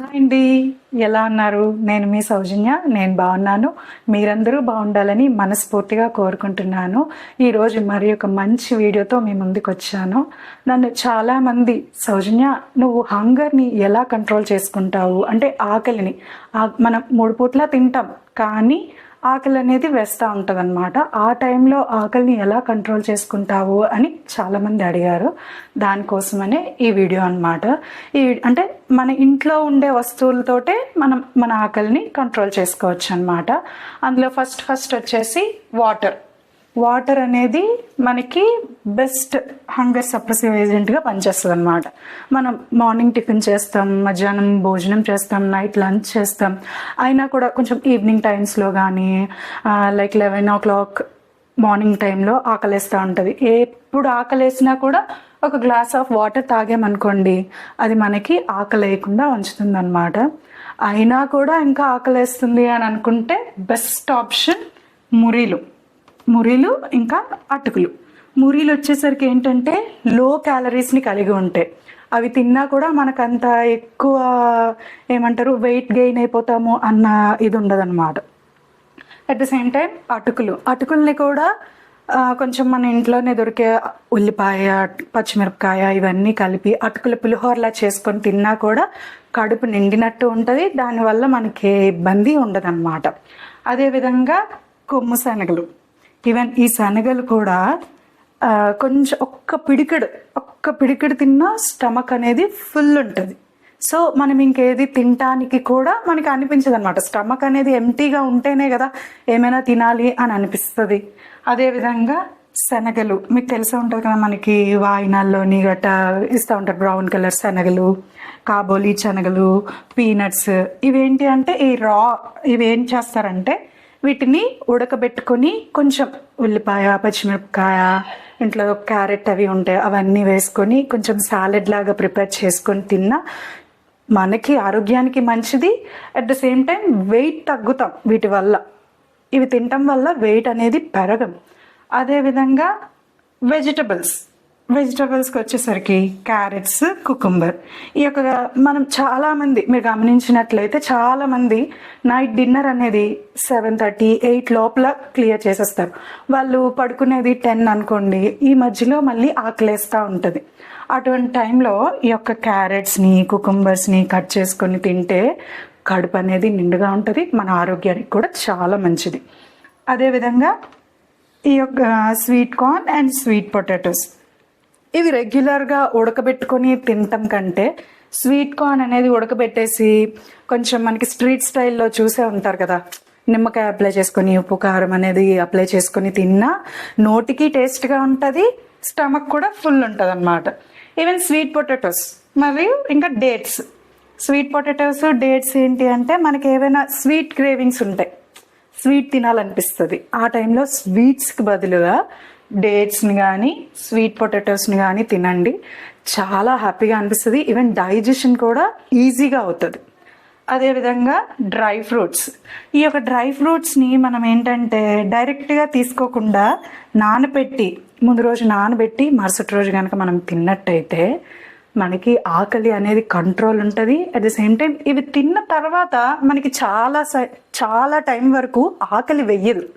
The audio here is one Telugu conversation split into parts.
హాయ్ అండి ఎలా ఉన్నారు? నేను మీ సౌజన్య నేను బాగున్నాను. మీరందరూ బాగుండాలని మనస్ఫూర్తిగా కోరుకుంటున్నాను. ఈరోజు మరి ఒక మంచి వీడియోతో మీ ముందుకు వచ్చాను నన్ను చాలామంది సౌజన్య నువ్వు హంగర్ని ఎలా కంట్రోల్ చేసుకుంటావు? అంటే ఆకలిని. ఆ- మనం మూడు పూట్ల తింటాం కానీ ఆకలి అనేది వేస్తూ ఉంటుంది అనమాట ఆ టైంలో ఆకలిని ఎలా కంట్రోల్ చేసుకుంటావు అని చాలామంది అడిగారు. దానికోసమనే ఈ వీడియో అనమాట ఈ అంటే మన ఇంట్లో ఉండే వస్తువులతోటే మనం మన ఆకలిని కంట్రోల్ చేసుకోవచ్చు అనమాట అందులో ఫస్ట్ ఫస్ట్ వచ్చేసి వాటర్. వాటర్ అనేది మనకి బెస్ట్ హంగర్ సప్రెసివ్ ఏజెంట్గా పనిచేస్తుంది అనమాట మనం మార్నింగ్ టిఫిన్ చేస్తాం మధ్యాహ్నం భోజనం చేస్తాం నైట్ లంచ్ చేస్తాం. అయినా కూడా కొంచెం ఈవినింగ్ టైమ్స్లో కానీ like eleven o'clock morning టైంలో ఆకలేస్తూ ఉంటుంది. ఎప్పుడు ఆకలేసినా కూడా ఒక గ్లాస్ ఆఫ్ వాటర్ తాగామనుకోండి అది మనకి ఆకలేయకుండా ఉంచుతుంది అనమాట అయినా కూడా ఇంకా ఆకలేస్తుంది అని అనుకుంటే బెస్ట్ ఆప్షన్ మురీలు. మురీలు ఇంకా అటుకులు. మురీలు వచ్చేసరికి ఏంటంటే లో క్యాలరీస్ని కలిగి ఉంటాయి అవి తిన్నా కూడా మనకంత ఎక్కువ ఏమంటారు వెయిట్ గెయిన్ అయిపోతాము అన్న ఇది ఉండదన్నమాట అట్ ద సేమ్ టైం అటుకులు. అటుకుల్ని కూడా కొంచెం మన ఇంట్లోనే దొరికే ఉల్లిపాయ పచ్చిమిరపకాయ ఇవన్నీ కలిపి అటుకుల పులిహోరలా చేసుకొని తిన్నా కూడా కడుపు నిండినట్టు ఉంటుంది. దానివల్ల మనకి ఇబ్బంది ఉండదన్నమాట. అదేవిధంగా కొమ్ము శనగలు. ఈవెన్ ఈ శనగలు కూడా కొంచెం ఒక్క పిడికెడు ఒక్క పిడికెడు తిన్నా స్టమక్ అనేది ఫుల్ ఉంటుంది. సో మనం ఇంకేది తినటానికి కూడా మనకి అనిపించదు అనమాట స్టమక్ అనేది ఎంటీగా ఉంటేనే కదా ఏమైనా తినాలి అని అనిపిస్తుంది. అదేవిధంగా శనగలు మీకు తెలిసే ఉంటుంది కదా మనకి వాయినాల్లోని గట్ట ఇస్తూ ఉంటారు బ్రౌన్ కలర్ శనగలు కాబోలి శనగలు పీనట్స్ ఇవేంటి అంటే ఈ రా ఇవేం చేస్తారంటే వీటిని ఉడకబెట్టుకొని కొంచెం ఉల్లిపాయ పచ్చిమిరపకాయ ఇంట్లో క్యారెట్ అవి ఉంటాయి అవన్నీ వేసుకొని కొంచెం సాలెడ్ లాగా ప్రిపేర్ చేసుకొని తిన్నా మనకి ఆరోగ్యానికి మంచిది. At the same time weight తగ్గుతాం వీటి వల్ల. ఇవి తినటం వల్ల వెయిట్ అనేది పెరగం అదేవిధంగా వెజిటబుల్స్ వెజిటబుల్స్కి వచ్చేసరికి క్యారెట్స్ కుకుంబర్. ఈ యొక్క మనం చాలామంది మీరు గమనించినట్లయితే చాలామంది నైట్ డిన్నర్ అనేది సెవెన్ థర్టీ ఎయిట్ లోపల క్లియర్ చేసేస్తారు. వాళ్ళు పడుకునేది టెన్ అనుకోండి ఈ మధ్యలో మళ్ళీ ఆకలేస్తూ ఉంటుంది. అటువంటి టైంలో ఈ యొక్క క్యారెట్స్ని కుకుంబర్స్ని కట్ చేసుకొని తింటే కడుపు అనేది నిండుగా ఉంటుంది మన ఆరోగ్యానికి కూడా చాలా మంచిది. అదేవిధంగా ఈ యొక్క sweet corn and sweet potatoes. ఇవి రెగ్యులర్గా ఉడకబెట్టుకొని తినటం కంటే స్వీట్ కార్న్ అనేది ఉడకబెట్టేసి కొంచెం మనకి స్ట్రీట్ స్టైల్లో చూసే ఉంటారు కదా. నిమ్మకాయ అప్లై చేసుకొని ఉప్పు కారం అనేది అప్లై చేసుకొని తిన్నా నోటికి టేస్ట్గా ఉంటుంది స్టమక్ కూడా ఫుల్ ఉంటుంది అనమాట ఈవెన్ స్వీట్ పొటాటోస్ మరియు ఇంకా డేట్స్ స్వీట్ పొటాటోస్ డేట్స్ ఏంటి అంటే మనకి ఏవైనా స్వీట్ క్రేవింగ్స్ ఉంటాయి స్వీట్ తినాలనిపిస్తుంది. ఆ టైంలో స్వీట్స్కి బదులుగా డేట్స్ని కానీ స్వీట్ పొటాటోస్ని కానీ తినండి. చాలా హ్యాపీగా అనిపిస్తుంది. ఈవెన్ డైజెషన్ కూడా ఈజీగా అవుతుంది. అదేవిధంగా డ్రై ఫ్రూట్స్. ఈ యొక్క డ్రై ఫ్రూట్స్ని మనం ఏంటంటే డైరెక్ట్గా తీసుకోకుండా నానబెట్టి ముందు రోజు నానబెట్టి మరుసటి రోజు కనుక మనం తిన్నట్టయితే మనకి ఆకలి అనేది కంట్రోల్ ఉంటుంది. అట్ ద సేమ్ టైం ఇవి తిన్న తర్వాత మనకి చాలా చాలా టైం వరకు ఆకలి వెయ్యదు.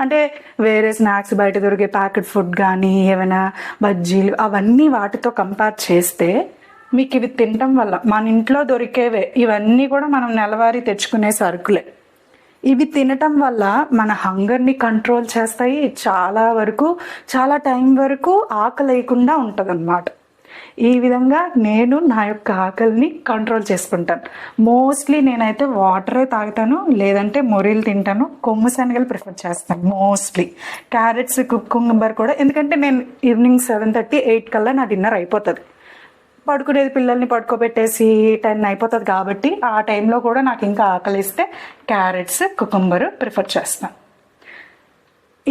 అంటే వేరే స్నాక్స్ బయట దొరికే ప్యాకెట్ ఫుడ్ కానీ ఏమైనా బజ్జీలు అవన్నీ వాటితో కంపేర్ చేస్తే మీకు ఇవి తినటం వల్ల మన ఇంట్లో దొరికేవే ఇవన్నీ కూడా మనం నెలవారీ తెచ్చుకునే సరుకులే. ఇవి తినటం వల్ల మన హంగర్ని కంట్రోల్ చేస్తాయి. చాలా వరకు చాలా టైం వరకు ఆకలేయకుండా ఉంటుంది అన్నమాట ఈ విధంగా నేను నా యొక్క ఆకలిని కంట్రోల్ చేసుకుంటాను. మోస్ట్లీ నేనైతే వాటరే తాగుతాను లేదంటే మొరీలు తింటాను. కొమ్ము శనగలు ప్రిఫర్ చేస్తాను మోస్ట్లీ క్యారెట్స్ కుకుంబర్ కూడా. ఎందుకంటే నేను ఈవినింగ్ సెవెన్ థర్టీ ఎయిట్ కల్లా నా డిన్నర్ అయిపోతుంది. పడుకునేది పిల్లల్ని పడుకోబెట్టేసి టెన్ అయిపోతుంది కాబట్టి ఆ టైంలో కూడా నాకు ఇంకా ఆకలిస్తే క్యారెట్స్ కుకుంబరు ప్రిఫర్ చేస్తాను.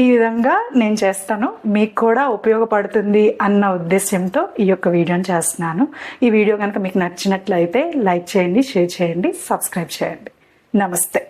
ఈ విధంగా నేను చేస్తాను. మీకు కూడా ఉపయోగపడుతుంది అన్న ఉద్దేశంతో ఈ యొక్క వీడియోని చేస్తున్నాను. ఈ వీడియో కనుక మీకు నచ్చినట్లయితే లైక్ చేయండి షేర్ చేయండి సబ్స్క్రైబ్ చేయండి. నమస్తే.